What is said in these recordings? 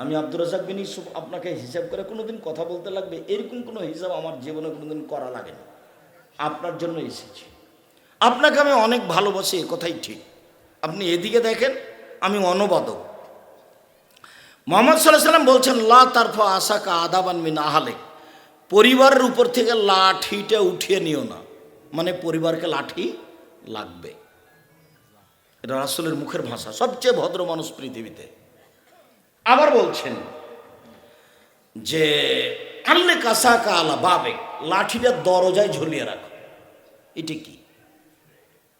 আমি আব্দুর রাজাক বিন ইউসুফ আপনাকে হিসাব করে কোনোদিন কথা বলতে লাগবে, এরকম কোনো হিসাব আমার জীবনে কোনোদিন করা লাগেনি। আপনার জন্য এসেছি। আপনাকে আমি অনেক ভালোবাসি, এ কথাই ঠিক। আপনি এদিকে দেখেন, আমি অনবাদক। মোহাম্মদ সাল্লাহ সাল্লাম বলছেন, লা তারফা আশাকা আদাবান মিন আহালে পরিবারের উপর থেকে লাঠিটা উঠিয়ে নিও না। মানে পরিবারকে লাঠি লাগবে। এটা রাসুলের মুখের ভাষা। সবচেয়ে ভদ্র মানুষ পৃথিবীতে। আবার বলছেন যে আনলে কাসা কালা বাবে, লাঠিটা দরজায় ঝুলিয়ে রাখো। এটা কি?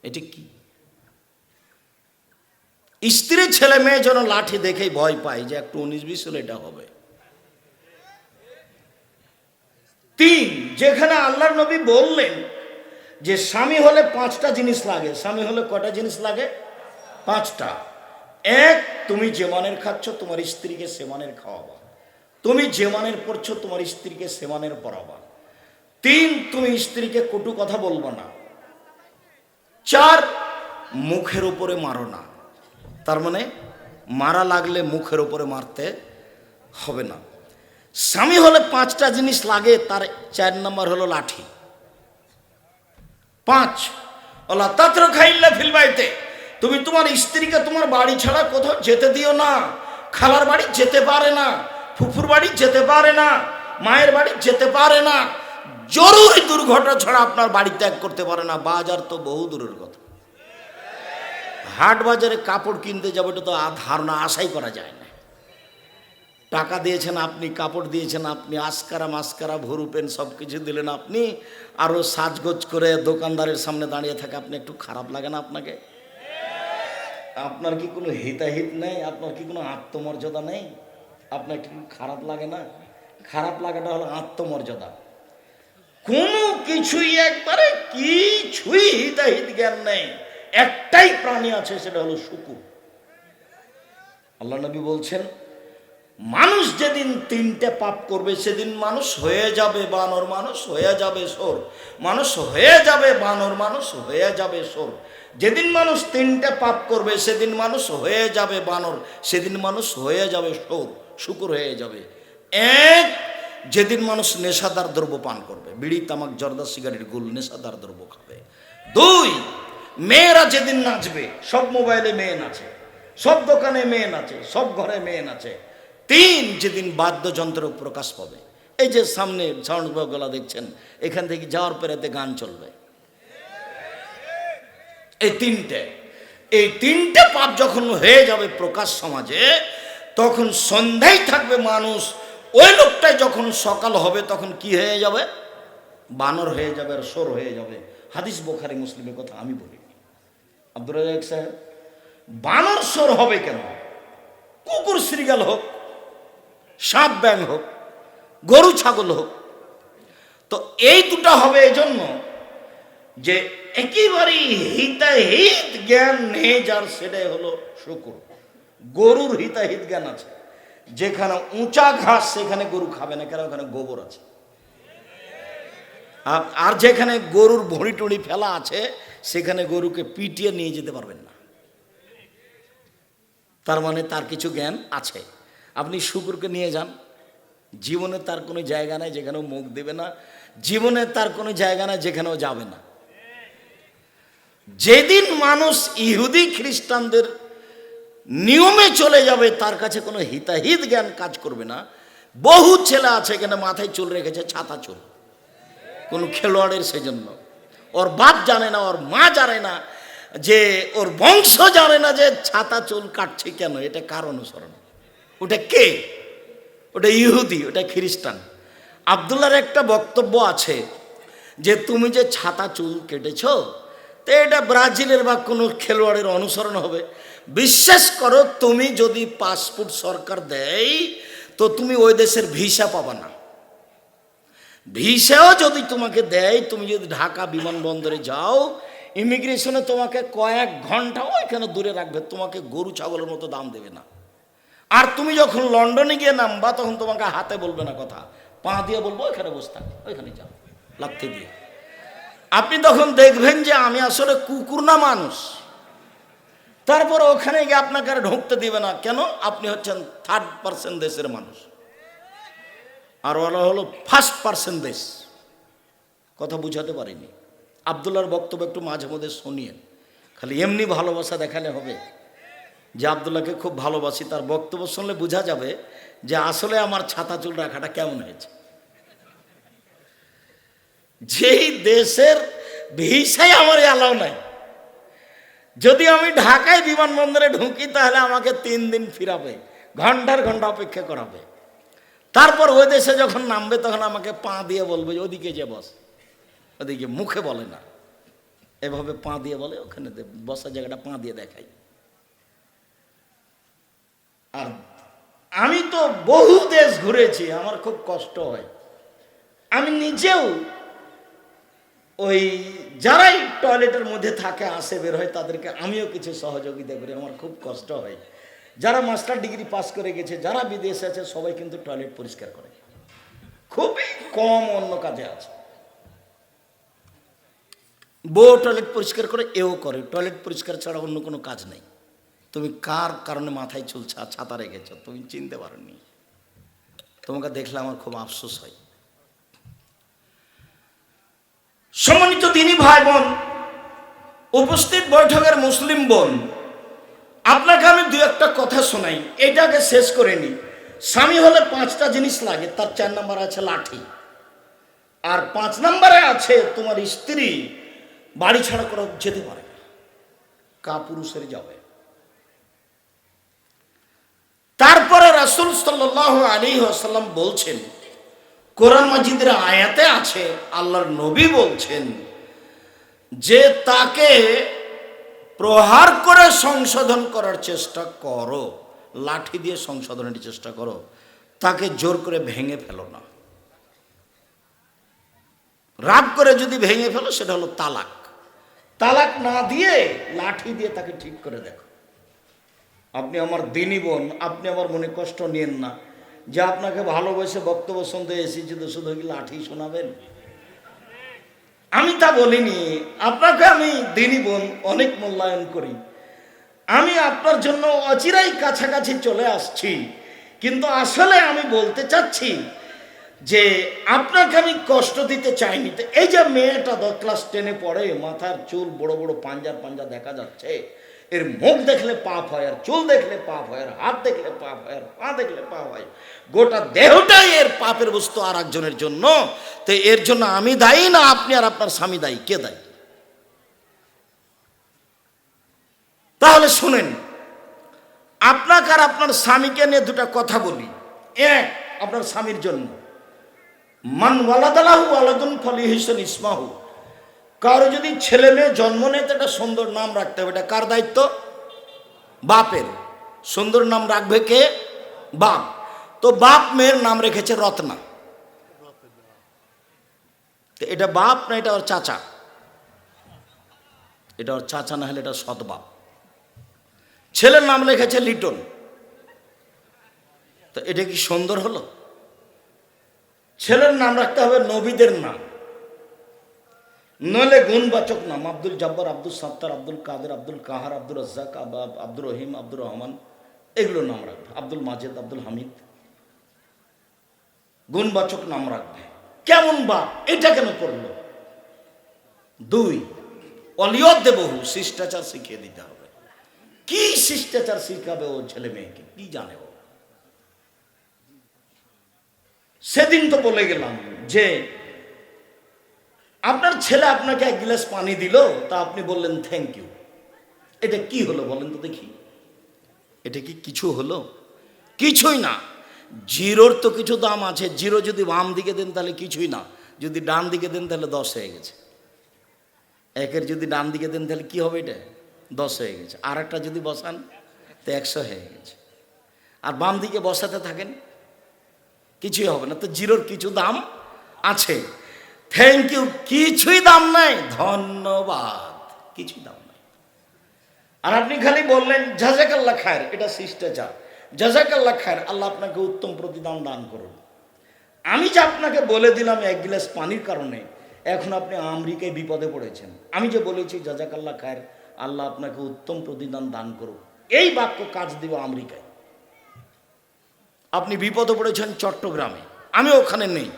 এটা কি? স্ত্রী ছেলে মেয়ে যেন লাঠি দেখেই ভয় পায় যে একটু উনিশ বিশ হলে এটা হবে। তিন, যেখানে আল্লাহর নবী বললেন যে, স্বামী হলে পাঁচটা জিনিস লাগে। স্বামী হলে কটা জিনিস লাগে? পাঁচটা। এক, তুমি যে মানের খাচ্ছ, তোমার স্ত্রীকে সে মানের খাওয়াবা। তুমি যে মানের পড়ছো, তোমার স্ত্রীকে সে মানের পড়াবা। তিন, তুমি স্ত্রীকে কটু কথা বলব না। চার, মুখের উপরে মারো না। তার মানে মারা লাগলে মুখের উপরে মারতে হবে না। স্বামী হলে পাঁচটা জিনিস লাগে, তার চার নম্বর হলো লাঠি। পাঁচ, ওলা তাত্র খাইল্লা ফিলবাইতে তুমি তোমার স্ত্রীকে তোমার বাড়ি ছাড়া কোথাও যেতে দিও না। খালার বাড়ি যেতে পারে না, ফুফুর বাড়ি যেতে পারে না, মায়ের বাড়ি যেতে পারে না। জরুরি দুর্ঘটনা ছাড়া আপনার বাড়ি ত্যাগ করতে পারে না, বাজার তো বহু দূরের কথা। হাট বাজারে কাপড় কিনতে যাব তো আ- ধারণা আশাই করা যায় না। টাকা দিয়েছেন আপনি, কাপড় দিয়েছেন আপনি, আসকারা মাস্কারা, ভরু পেন সব কিছু দিলেন আপনি আরও সাজগোজ করে দোকানদারের সামনে দাঁড়িয়ে থাকে, আপনি একটু খারাপ লাগে না আপনাকে? আপনার কি কোনো হিতাহিত নেই? আপনার কি কোনো আত্মমর্যাদা নেই? আপনার কি খারাপ লাগে না? খারাপ লাগাটা হলো আত্মমর্যাদা। কোনো কিছুই একবারে কিছুই হিতাহিত জ্ঞান নেই। একটাই প্রাণী আছে, সেটা হলো শুকুর। আল্লাহ নবী বলছেন মানুষ যেদিন তিনটে পাপ করবে, সেদিন মানুষ হয়ে যাবে, বানর মানুষ হয়ে যাবে সোর। মানুষ হয়ে যাবে, বানর মানুষ হয়ে যাবে সোর। যেদিন মানুষ তিনটে পাপ করবে, সেদিন মানুষ হয়ে যাবে বানর, সেদিন মানুষ হয়ে যাবে সোর, শুকুর হয়ে যাবে। এক, যেদিন মানুষ নেশাদার দ্রব্য পান করবে, বিড়ি, তামাক, জর্দা, সিগারেট, গুল, নেশাদার দ্রব্য খাবে। দুই, মেয়েরা যেদিন নাচবে, সব মোবাইলে মেয়ে নাচে, সব দোকানে মেয়ে নাচে, সব ঘরে মেয়ে নাচে। তিন যেদিন বাদ্যযন্ত্র প্রকাশ পাবে। এই যে সামনে সাউন্ড গলা দেখছেন, এখান থেকে যাওয়ার পরেতে গান চলবে। এই তিনটে এই তিনটে পাপ যখন হয়ে যাবে প্রকাশ সমাজে, তখন সন্ধ্যায় থাকবে মানুষ। ওই লোকটাই যখন সকাল হবে, তখন কি হয়ে যাবে? বানর হয়ে যাবে আর সোর হয়ে যাবে। হাদিস বোখারি, মুসলিমের কথা আমি বলি। রাজাক সাহেব, বানর সোর হবে কেন? কুকুর শ্রীগাল হোক সাপ ব্যাং হোক, গরু, ছাগল হোক। তো এই দুটা হবে এই জন্য যে একেবারেই হিতাহিত জ্ঞান নেই, যার সেটাই হলো শুকুর। গরুর হিতাহিত জ্ঞান আছে। যেখানে উঁচা ঘাস, সেখানে গরু খাবে না কেন ওখানে গোবর আছে। আর- যেখানে গরুর ভড়ি টড়ি ফেলা আছে, সেখানে গরুকে পিটিয়ে নিয়ে যেতে পারবেন না। তার মানে তার কিছু জ্ঞান আছে। আপনি শুকুরকে নিয়ে যান। জীবনে তার কোনো জায়গা নাই যেখানেও মুখ দেবে না। জীবনে তার কোনো জায়গা নাই যেখানেও যাবে না। যেদিন মানুষ ইহুদি খ্রিস্টানদের নিয়মে চলে যাবে, তার কাছে কোনো হিতাহিত জ্ঞান কাজ করবে না। বহু ছেলে আছে এখানে মাথায় চুল রেখেছে, ছাতা চুল। কোনো খেলোয়াড়ের সেজন্য। ওর বাপ জানে না, ওর মা জানে না যে, ওর বংশ জানে না যে ছাতা চুল কাটছে কেন, এটা কার অনুসরণ। ওটা কে? ওটা ইহুদি, ওটা খ্রিস্টান। আবদুল্লার একটা বক্তব্য আছে যে, তুমি যে ছাতা, চুল কেটেছ, তো এটা ব্রাজিলের বা কোনো খেলোয়াড়ের অনুসরণ হবে। বিশ্বাস করো, তুমি যদি পাসপোর্ট সরকার দেয়, তো তুমি ওই দেশের ভিসা পাবা না। ভিসাও যদি তোমাকে দেয়, তুমি যদি ঢাকা বিমানবন্দরে যাও, ইমিগ্রেশনে তোমাকে কয়েক ঘণ্টা ওইখানে দূরে রাখবে, তোমাকে গরু, ছাগলের মতো দাম দেবে না। আর তুমি যখন লন্ডনে গিয়ে নামবা, তখন তোমাকে হাতে বলবে না কথা। পা দিয়ে বলব, ওইখানে বসে থাক, ওইখানে যাও, লাথি দিয়ে। আপনি তখন দেখবেন যে আমি আসলে কুকুর না মানুষ। তারপর ওখানে গিয়ে আপনাকে আর ঢুকতে দিবে না। কেন? আপনি হচ্ছেন থার্ড পার্সেন্ট দেশের মানুষ। আর ওরা হলো ফার্স্ট পার্সেন্ট দেশ। কথা বুঝাতে পারিনি। আবদুল্লার বক্তব্য একটু মাঝে মধ্যে শুনিয়েন। খালি এমনি ভালোবাসা দেখালে হবে। যে আবদুল্লাহকে খুব ভালোবাসি, তার বক্তব্য শুনলে বোঝা যাবে যে আসলে আমার ছাতা চুল রাখাটা কেমন হয়েছে। যেই দেশের ভিসাই আমার অ্যালাউ নাই। যদি আমি ঢাকায় বিমানবন্দরে ঢুকি, তাহলে আমাকে তিন দিন ফিরাবে, ঘণ্টার ঘণ্টা অপেক্ষা করাবে। তারপর ওই দেশে যখন নামবে, তখন আমাকে পা দিয়ে বলবে যে ওদিকে যে বস। ওদিকে মুখে বলে না। এভাবে পা দিয়ে বলে, ওখানে বসার জায়গাটা পা দিয়ে দেখাই। আর আমি তো বহু দেশ ঘুরেছি, আমার খুব কষ্ট হয়। আমি নিজেও ওই যারাই টয়লেটের মধ্যে থাকে, আসে, বের হয়, তাদেরকে আমিও কিছু সহযোগিতা করি, আমার খুব কষ্ট হয়। যারা মাস্টার ডিগ্রি পাস করে গেছে, যারা বিদেশে আছে, সবাই কিন্তু টয়লেট পরিষ্কার করে। খুবই কম অন্য কাজে আছে। বউ টয়লেট পরিষ্কার করে, এও করে। টয়লেট পরিষ্কার ছাড়া অন্য কোনো কাজ নেই। তুমি কার কারণে মাথায় চুল ছাতা রেখেছো? তুমি চিনতে পারোনি। তোমাকে দেখলে আমার খুব আফসোস হয়। সম্মানিত দিনী ভাই বোন উপস্থিত বৈঠকের মুসলিম বোন, আপনাকে আমি দু একটা কথা শোনাই। এটাকে শেষ করে নি স্বামী হলে পাঁচটা জিনিস লাগে, তার চার নাম্বার আছে লাঠি। আর পাঁচ নম্বরে আছে তোমার স্ত্রী, বাড়ি ছাড়া করে যেতে পারে না। কা পুরুষের যাবে তারপরে রাসুল সাল্লাহ আলী আসাল্লাম বলছেন, কোরআন মাজিদের আয়াতে আছে, আল্লাহর নবী বলছেন যে তাকে প্রহার করে সংশোধন করার চেষ্টা করো, লাঠি দিয়ে সংশোধনের চেষ্টা করো, তাকে জোর করে ভেঙে ফেলো না। রাগ করে যদি ভেঙে ফেলো, সেটা হলো তালাক। তালাক না দিয়ে লাঠি দিয়ে তাকে ঠিক করে দেখো। আপনি আমার দিনী বোন, আপনি আমার মনে কষ্ট নিয়েন না। যে আপনাকে ভালোবেসে বক্তব্য শুনতে এসেছি তো শুধু কি লাঠি শোনাবেন? আমি তা বলিনি, আপনাকে আমি দিনী বোন অনেক মূল্যায়ন করি। আমি আপনার জন্য অচিরাই কাছাকাছি চলে আসছি, কিন্তু আসলে আমি বলতে চাচ্ছি যে আপনাকে আমি কষ্ট দিতে চাইনি। তো এই যে মেয়েটা দশ ক্লাস টেনে পড়ে, মাথার চুল বড় বড় পাঞ্জার পাঞ্জা দেখা যাচ্ছে এর মুখ দেখলে পাপ হয়, আর চুল দেখলে পাপ হয়, আর হাত দেখলে পাপ হয়, আর পা দেখলে পাপ হয়। গোটা দেহটাই এর পাপের বস্তু আর একজনের জন্য। তো এর জন্য আমি দায়ী না আপনি আর আপনার স্বামী দায়ী? কে দায়ী? তাহলে শুনেন, আপনাকে আর আপনার স্বামীকে নিয়ে দুটা কথা বলি। এক, আপনার স্বামীর জন্য মান ওয়ালাদালাহু আলাদুন ফলি হিসেন ইসমাহু। কারও যদি ছেলে মেয়ে জন্ম নেয়, তো একটা সুন্দর নাম রাখতে হবে। এটা কার দায়িত্ব? বাপের। সুন্দর নাম রাখবে কে? বাপ। তো বাপ মেয়ের নাম রেখেছে রত্না। তো এটা বাপ না এটা ওর চাচা? এটা ওর চাচা না হলে এটা সৎ বাপ। ছেলের নাম লেখেছে লিটন। তো এটা কি সুন্দর হলো? ছেলের নাম রাখতে হবে নবীদের নাম। নলে গুণবাচক নাম, আব্দুল জব্বার, আব্দুল সাত্তার, আব্দুল কাদের, আব্দুল কাহার আব্দুল রাজ্জাক, আব- আব্দুর রহিম, আব্দুর রহমান, এগুলো নাম রাখবে। আব্দুল মাজেদ, আব্দুল হামিদ। গুণবাচক নাম রাখবে। কেমন বা এটা কেন করল? দুই অলিয়ত দেবহু শিষ্টাচার শিখিয়ে দিতে হবে। কি শিষ্টাচার শিখাবে ও ছেলে মেয়েকে? কি জানে ও? সেদিন তো বলে গেলাম যে আপনার ছেলে আপনাকে এক গ্লাস পানি দিল, তা আপনি বললেন থ্যাংক ইউ এটা কি হলো বলেন তো দেখি। এটা কি কিছু হলো? কিছুই না। জিরোর তো কিছু দাম আছে। জিরো যদি বাম দিকে দেন, তাহলে কিছুই না। যদি ডান দিকে দেন, তাহলে দশ হয়ে গেছে। একের যদি ডান দিকে দেন, তাহলে কি হবে এটা? দশ হয়ে গেছে। আর একটা যদি বসান, তো একশো হয়ে গেছে। আর বাম দিকে বসাতে থাকেন, কিছুই হবে না। তো জিরোর কিছু দাম আছে। থ্যাংক ইউ কিছুই দাম নাই। ধন্যবাদ। কিছুই দাম নাই। আর আপনি খালি বললেন জাজাকাল্লা খায়ের। এটা শিষ্টাচার। জাজাকাল্লা খায়ের। আল্লাহ আপনাকে উত্তম প্রতিদান দান করুন। আমি যে আপনাকে বলে দিলাম এক গ্লাস পানির কারণে, এখন আপনি আমেরিকায় বিপদে পড়েছেন। আমি যে বলেছি জাজাকাল্লা খায়ের, আল্লাহ আপনাকে উত্তম প্রতিদান দান করুক। এই বাক্য কাজ দিব আমেরিকায়। আপনি বিপদে পড়েছেন চট্টগ্রামে। আমি ওখানে নেই।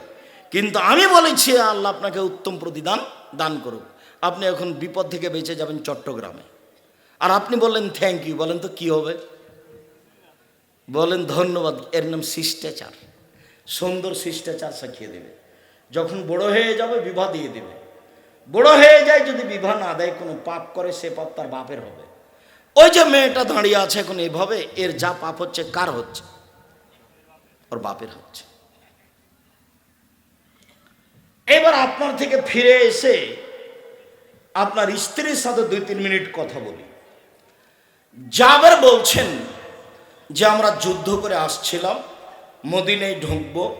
কিন্তু আমি বলেছি, আল্লাহ আপনাকে উত্তম প্রতিদান দান করুক। আপনি এখন বিপদ থেকে বেঁচে যাবেন চট্টগ্রামে। আর আপনি বললেন থ্যাংক ইউ বলেন তো, কি হবে? বলেন, ধন্যবাদ। এর নাম শিষ্টাচার। সুন্দর শিষ্টাচার শিখিয়ে দেবে। যখন বড় হয়ে যাবে, বিবাহ দিয়ে দেবে। বড় হয়ে যায়, যদি বিবাহ না দেয়, কোনো পাপ করে, সে পাপ তার বাপের হবে। ওই যে মেয়েটা দাঁড়িয়ে আছে এখন এভাবে, এর যা পাপ হচ্ছে, কার হচ্ছে? ওর বাপের হচ্ছে। এবার আপনার থেকে ফিরে এসে আপনার স্ত্রীর সাথে দুই তিন মিনিট কথা বলি। জাবের বলছেন যে আমরা যুদ্ধ করে আসছিলাম মদিনায় ঢুকবো।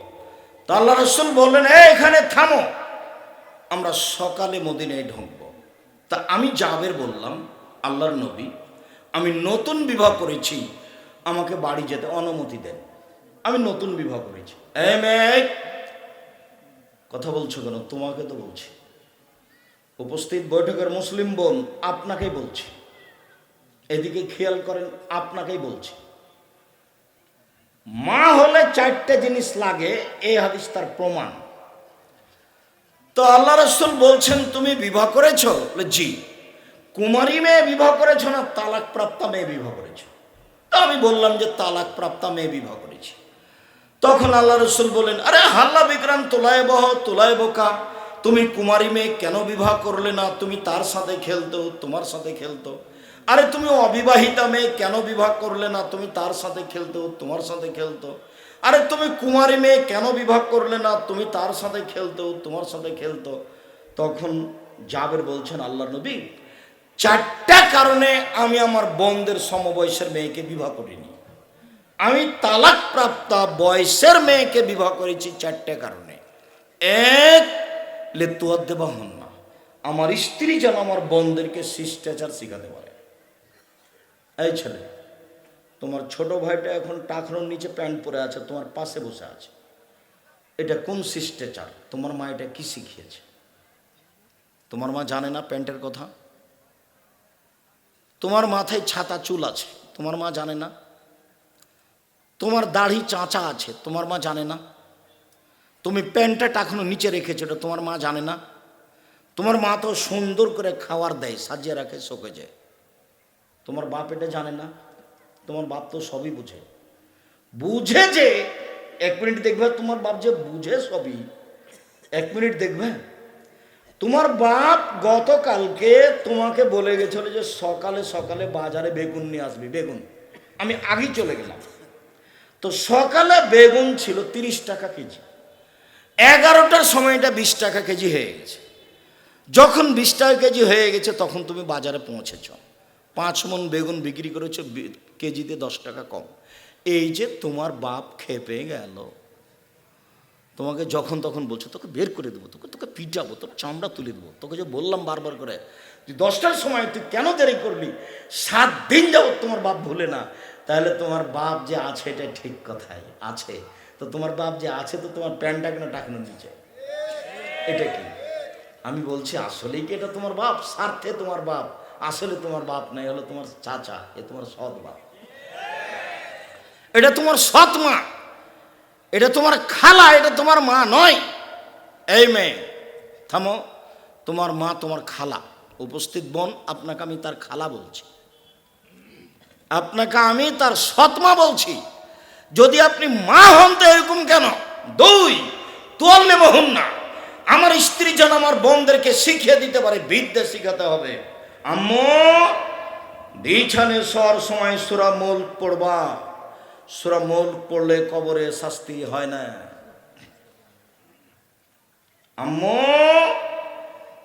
তো আল্লাহ রসুল বললেন "এই, এখানে থামো। আমরা সকালে মদিনায় ঢুকবো। তা আমি জাবের বললাম আল্লাহর নবী আমি নতুন বিবাহ করেছি আমাকে বাড়ি যেতে অনুমতি দেন। আমি নতুন বিবাহ করেছি। মেয়ে কথা বলছো কেন? তোমাকে তো বলছি। উপস্থিত বৈঠকের মুসলিম বোন আপনাকেই বলছি। এদিকে খেয়াল করেন, আপনাকেই বলছি। মা হলে চারটে জিনিস লাগে এই হাদিস তার প্রমাণ। তো আল্লাহ রসুল বলছেন, তুমি বিবাহ করেছ? জি। কুমারী মেয়ে বিবাহ করেছ না তালাক প্রাপ্তা মেয়ে বিবাহ করেছ? আমি বললাম যে তালাক প্রাপ্তা মেয়ে বিবাহ করেছি। তখন আল্লাহ রসুল বলেন, আরে হাল্লা বিক্রাম তোলায় বহ তোলায় বোকা তুমি কুমারী মেয়ে কেন বিবাহ করলে না? তুমি তার সাথে খেলতো, তোমার সাথে খেলতো। আরে তুমি অবিবাহিতা মেয়ে কেন বিবাহ করলে না? তুমি তার সাথে খেলতো, তোমার সাথে খেলতো। আরে তুমি কুমারী মেয়ে কেন বিবাহ করলে না? তুমি তার সাথে খেলতো, তোমার সাথে খেলতো। তখন জাবের বলছেন আল্লাহ নবী, চারটা কারণে আমি আমার বোনদের সমবয়সের মেয়েকে বিবাহ করিনি। আমি তালাক প্রাপ্তা বয়সের মেয়েকে বিবাহ করেছি চারটে কারণে। এক লেতুয়ার দেবা না। আমার স্ত্রী যেন আমার বোনদেরকে শিষ্টাচার শিখাতে পারে। এই ছেলে, তোমার ছোট ভাইটা এখন টাকনোর নিচে প্যান্ট পরে আছে, তোমার পাশে বসে আছে। এটা কোন শিষ্টাচার? তোমার মা এটা কি শিখিয়েছে? তোমার মা জানে না প্যান্টের কথা? তোমার মাথায় ছাতা চুল আছে, তোমার মা জানে না? তোমার দাড়ি চাঁচা আছে, তোমার মা জানে না। তুমি প্যান্টটা টাকানো নিচে রেখেছো, এটা তোমার মা জানে না। তোমার মা তো সুন্দর করে খাবার দেয়, সাজিয়ে রাখে শোকে যায় তোমার বাপ এটা জানে না, তোমার বাপ তো সবই বুঝে। বুঝে যে, এক মিনিট দেখবে, তোমার বাপ যে বুঝে সবই। এক মিনিট দেখবে। তোমার বাপ গতকালকে তোমাকে বলে গেছিল যে সকালে সকালে বাজারে বেগুন নিয়ে আসবি, বেগুন। আমি আগেই চলে গেলাম। তো সকালে বেগুন ছিল তিরিশ টাকা কেজি। এগারোটার সময়টা বিশ টাকা কেজি হয়ে গেছে। যখন বিশ টাকা কেজি হয়ে গেছে, তখন তুমি বাজারে পৌঁছেছ। পাঁচ মন বেগুন বিক্রি করেছ কেজিতে দশ টাকা কম। এই যে তোমার বাপ খেপে গেল। তোমাকে যখন তখন বলছো, তোকে বের করে দেবো, তোকে তোকে পিটাবো, তোর চামড়া তুলে দেবো। তোকে যে বললাম বারবার করে, তুই দশটার সময় তুই কেন দেরি করলি? সাত দিন যাব তোমার বাপ ভুলে না। তাহলে তোমার বাপ যে আছে, এটা ঠিক কথাই, আছে। তো তোমার বাপ যে আছে, তো তোমার প্যান্টটা কেন টাকানো নিচে এটা কি? আমি বলছি আসলে কি এটা তোমার বাপ? স্বার্থে তোমার বাপ। আসলে তোমার বাপ নাই, হলো তোমার চাচা, এ তোমার সৎ বাপ। এটা তোমার সৎ মা। এটা তোমার খালা, এটা তোমার মা নয়। এই মেয়ে, থামো। তোমার মা তোমার খালা। উপস্থিত বোন, আপনাকে আমি তার খালা বলছি। আপনাকে আমি তার সৎ মা বলছি। যদি আপনি মা হন তো এরকম কেন? দুই, তোয়াল নেব হন না। আমার স্ত্রী যেন আমার বোনদেরকে শিখিয়ে দিতে পারে, বিদ্যা শিখাতে হবে। আম্মু, বিছানে শোয়ার সময় সুরা মূল পড়বা। সুরা মূল পড়লে কবরে শাস্তি হয় না। আম্মু,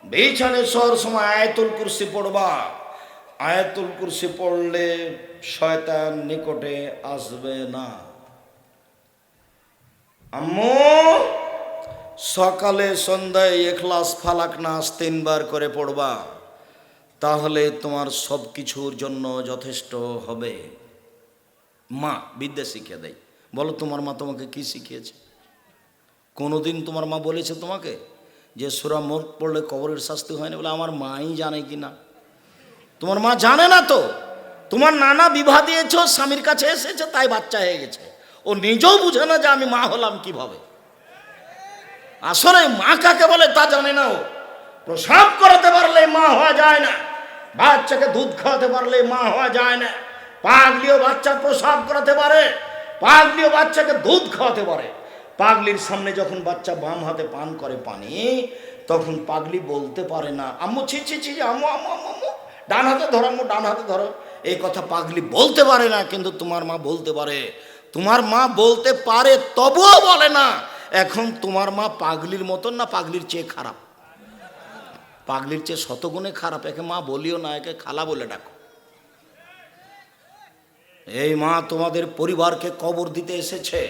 বিছানে শোয়ার সময় আয়াতুল কুরসি পড়বা। আয়াতুল কুরসি পড়লে শয়তান নিকটে আসবে না। আম্মু, সকালে সন্ধ্যায় এখলাস ফালাক নাস তিনবার করে পড়বা, তাহলে তোমার সব কিছুর জন্য যথেষ্ট হবে। মা, বিদ্যা শিখিয়ে দেয়। বলো, তোমার মা তোমাকে কি শিখিয়েছে? কোনোদিন তোমার মা বলেছে তোমাকে যে, সুরা মোট পড়লে কবরের শাস্তি হয় না বলে? আমার মাই জানে কি না তোমার মা জানে না তো? তোমার নানা বিবাহ দিয়েছ, স্বামীর কাছে এসেছে, তাই বাচ্চা হয়ে গেছে। ও নিজেও বুঝে না যে আমি মা হলাম কীভাবে। আসলে মা কাকে বলে তা জানে না ও। প্রসাব করাতে পারলে মা হওয়া যায় না। বাচ্চাকে দুধ খাওয়াতে পারলে মা হওয়া যায় না। পাগলিও বাচ্চা প্রসাব করাতে পারে, পাগলিও বাচ্চাকে দুধ খাওয়াতে পারে। পাগলির সামনে যখন বাচ্চা বাম হাতে পান করে পানি, তখন পাগলি বলতে পারে না, আম্মু, ছি ছি ছি আম্মু, ডান হাতে ধরো, আম্মু, ডান হাতে ধরো। এই কথা পাগলি বলতে পারে না, কিন্তু তোমার মা বলতে পারে। তোমার মা বলতে পারে, তবুও বলে না, এখন তোমার মা পাগলির মতন না পাগলির চেয়ে খারাপ? পাগলির চেয়ে শতগুণে খারাপ, একে মা বলিও না, একে খালা বলে ডাকো। এই মা তোমাদের পরিবারকে কবর দিতে এসেছে,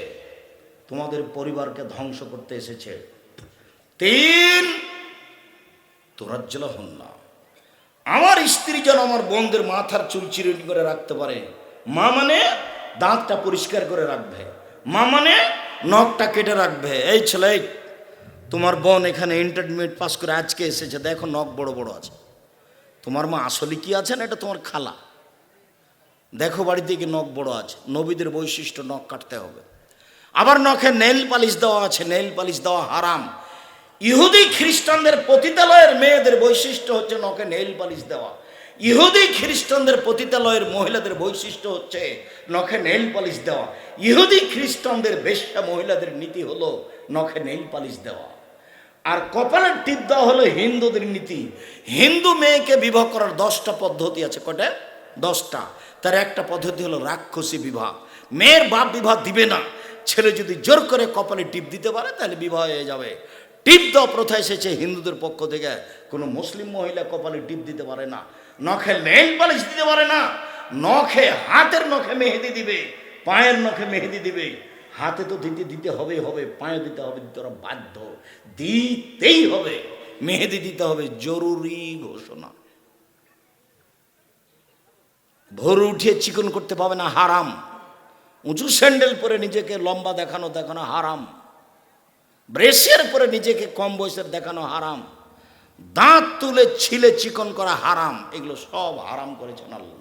তোমাদের পরিবারকে ধ্বংস করতে এসেছে। তিন, তোরাজ্জলা হন না। আমার স্ত্রী যেন আমার বোনদের মাথার চুল করে রাখতে পারে। মা মানে দাঁতটা পরিষ্কার করে রাখবে। মা মানে নখটা কেটে রাখবে। এই ছেলে, তোমার বোন এখানে ইন্টারমিডিয়েট পাস করে আজকে এসেছে। দেখো নখ বড় বড় আছে। তোমার মা আসলে কি আছে না এটা তোমার খালা? দেখো বাড়িতে কি নখ বড় আছে। নবীদের বৈশিষ্ট্য নখ কাটতে হবে। আবার নখে নেল পালিশ দেওয়া আছে। নেল পালিশ দেওয়া হারাম। ইহুদি খ্রিস্টানদের পতিতালয়ের মেয়েদের বৈশিষ্ট্য হচ্ছে নখে নেল পালিশ দেওয়া। ইহুদি খ্রিস্টানদের পতিতালয়ের মহিলাদের বৈশিষ্ট্য হচ্ছে নখে নেল পালিশ দেওয়া। ইহুদি খ্রিস্টানদের বেশ্যা মহিলাদের নীতি হলো নখে নেল পালিশ দেওয়া। আর কপালের টিপ দেওয়া হলো হিন্দুদের নীতি। হিন্দু মেয়েকে বিবাহ করার দশটা পদ্ধতি আছে কটা দশটা। তার একটা পদ্ধতি হলো রাক্ষসী বিবাহ। মেয়ের বাপ বিবাহ দিবে না। ছেলে যদি জোর করে কপালে টিপ দিতে পারে, তাহলে বিবাহ হয়ে যাবে। টিপ দেওয়া প্রথা এসেছে হিন্দুদের পক্ষ থেকে। কোনো মুসলিম মহিলা কপালে টিপ দিতে পারে না, নখে নেল পালিশ দিতে পারে না, নখে হাতের নখে মেহেদি দিবে, পায়ের নখে মেহেদি দিবে। হাতে তো দিতে দিতে হবে হবে, পায়ে দিতে হবে, দিতে ওরা বাধ্য। দিতেই হবে, মেহেদি দিতে হবে, জরুরি ঘোষণা। ভোর উঠিয়ে চিকন করতে পাবে না, হারাম। উঁচু স্যান্ডেল পরে নিজেকে লম্বা দেখানো দেখানো হারাম। ব্রেসের পরে নিজেকে কম বয়সের দেখানো হারাম। দাঁত তুলে ছিলে চিকন করা হারাম। এগুলো সব হারাম করেছেন আল্লাহ।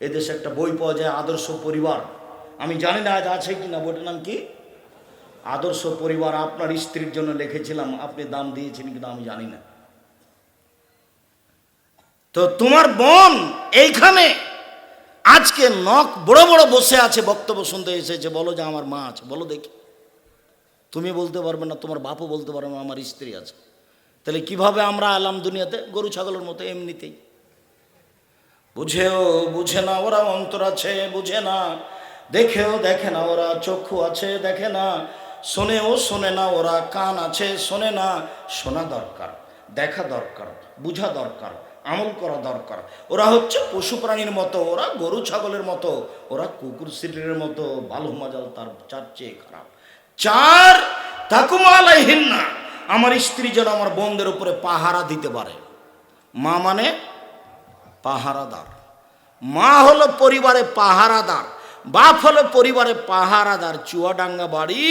এদেশে একটা বই পাওয়া যায়, আদর্শ পরিবার। আমি জানি না আজ আছে কি না বইটার নাম কি? আদর্শ পরিবার, আপনার স্ত্রীর জন্য লিখেছিলাম, আপনি দাম দিয়েছেন কিন্তু আমি জানি না। তো তোমার বোন এইখানে, আজকে নখ বড় বড় বসে আছে, বক্তব্য শুনতে এসেছে, বলো যে আমার মা আছে, বলো দেখি। তুমি বলতে পারবে না, তোমার বাপও বলতে পারবে না, আমার স্ত্রী আছে। তাহলে কীভাবে আমরা এলাম দুনিয়াতে? গরু, ছাগলের মতো এমনিতেই। বুঝেও বুঝে না ওরা অন্তর আছে, বুঝে না। দেখেও দেখে না ওরা চক্ষু আছে, দেখে না। শোনেও শোনে না ওরা কান আছে, শোনে না। শোনা দরকার, দেখা দরকার, বুঝা দরকার, আমল করা দরকার। ওরা হচ্ছে পশু প্রাণীর মতো, ওরা গরু, ছাগলের মতো, ওরা কুকুর সিলের মতো, বালু, মাজাল, তার চার চেয়ে খারাপ। চার তাকুমালাইহীন না আমার স্ত্রী যেন আমার বোনদের উপরে পাহারা দিতে পারে। মা মানে পাহারাদার। মা হলো পরিবারে পাহারাদার। বাপ হলো পরিবারে পাহারাদার। চুয়াডাঙ্গা বাড়ি,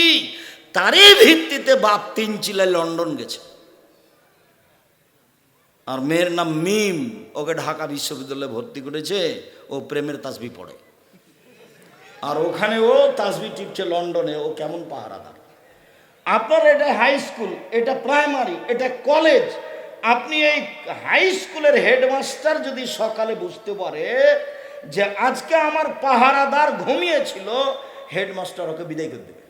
তারই ভিত্তিতে বাপ তিন চিলায় লন্ডন গেছে। আর মেয়ের নাম মিম। ওকে ঢাকা বিশ্ববিদ্যালয়ে ভর্তি করেছে। ও প্রেমের তাসবি পড়ে। আর ওখানে ও তাসবি টিপছে লন্ডনে, ও কেমন পাহারাদার। আপনার এটা হাই স্কুল এটা প্রাইমারি এটা কলেজ আপনি এই হাই স্কুলের হেডমাস্টার যদি সকালে বুঝতে পারে যে আজকে আমার পাহারাদার ঘুমিয়েছিল হেডমাস্টার ওকে বিদায় করে দেবে।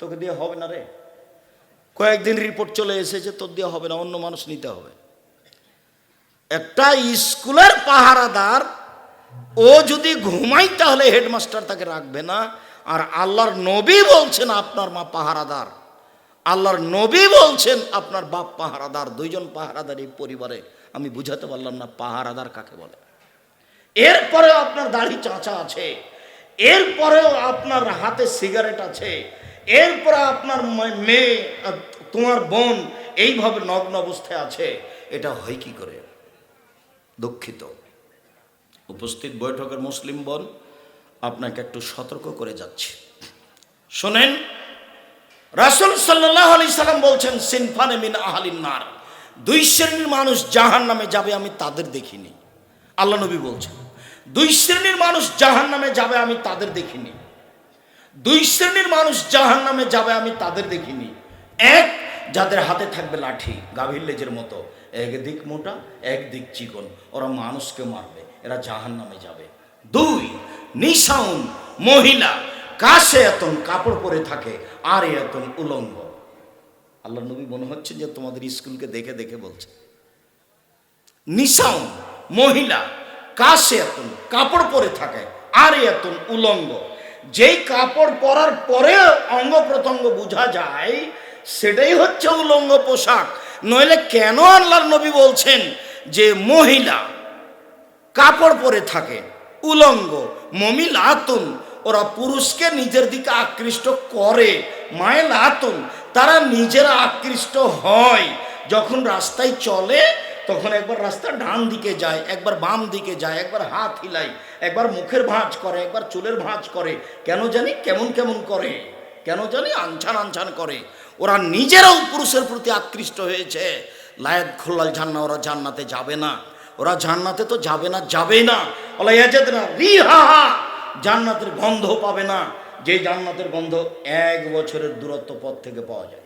তোকে দিয়ে হবে না রে। কয়েকদিন রিপোর্ট চলে এসেছে, তোর দিয়ে হবে না, অন্য মানুষ নিতে হবে। একটা স্কুলের পাহারাদার ও যদি ঘুমাই তাহলে হেডমাস্টার তাকে রাখবে না। আর আল্লাহর নবী বলছেন আপনার মা পাহারাদার। আল্লাহর নবী বলছেন আপনার বাপ পাহারাদার, দুইজন পাহারাদার এই পরিবারে। আমি বুঝাতে পারলাম না পাহারাদার কাকে বলে। এরপরেও আপনার দাড়ি চাঁচা আছে। এরপরেও আপনার হাতে সিগারেট আছে। এরপরে আপনার মেয়ে তোমার বোন এইভাবে নগ্ন অবস্থায় আছে। এটা হয় কি করে? দুঃখিত। উপস্থিত বৈঠকের মুসলিম বোন, আপনাকে একটু সতর্ক করে যাচ্ছি। শোনেন, রাসুল সাল্লাহ আলি সাল্লাম বলছেন, সিনফানে মিন আহালিন নার। দুই শ্রেণির মানুষ জাহান নামে যাবে, আমি তাদের দেখিনি। আল্লাহ নবী বলছেন, দুই শ্রেণির মানুষ জাহান নামে যাবে, আমি তাদের দেখিনি। দুই শ্রেণির মানুষ জাহান নামে যাবে, আমি তাদের দেখিনি। এক, যাদের হাতে থাকবে লাঠি, গাভীর লেজের মতো একদিক মোটা একদিক চিকন, ওরা মানুষকে মারবে। এরা জাহান নামে যাবে। দুই, নিশাউন মহিলা কাশে এতন কাপড় পরে থাকে, আর এতন উলঙ্গ। আল্লাহ নবী মনে হচ্ছে যে তোমাদের স্কুলকে দেখে দেখে বলছে। নিশাউন মহিলা কাশে এতন কাপড় পরে থাকে, আর এতন উলঙ্গ। যেই কাপড় পরার পরে অঙ্গ প্রত্যঙ্গ বোঝা যায়, সেটাই হচ্ছে উলঙ্গ পোশাক। নইলে কেন আল্লাহর নবী বলছেন যে মহিলা কাপড় পরে থাকে, উলঙ্গ মমিল আতুন। ওরা পুরুষকে নিজের দিকে আকৃষ্ট করে, মায়ের আতুন। তারা নিজেরা আকৃষ্ট হয়। যখন রাস্তায় চলে, তখন একবার রাস্তা ডান দিকে যায়, একবার বাম দিকে যায়, একবার হাত হিলায়, একবার মুখের ভাঁজ করে, একবার চুলের ভাঁজ করে। কেন জানি কেমন কেমন করে, কেন জানি আনছান আনছান করে। ওরা নিজেরাও পুরুষের প্রতি আকৃষ্ট হয়েছে। লায়ত খোল্লাল জান্না ওরা জান্নাতে যাবে না। ওরা জান্নাতে তো যাবে না যাবে না। ওলা না জান্নাতের গন্ধ পাবে না। যে জান্নাতের গন্ধ এক বছরের দূরত্ব পথ থেকে পাওয়া যায়।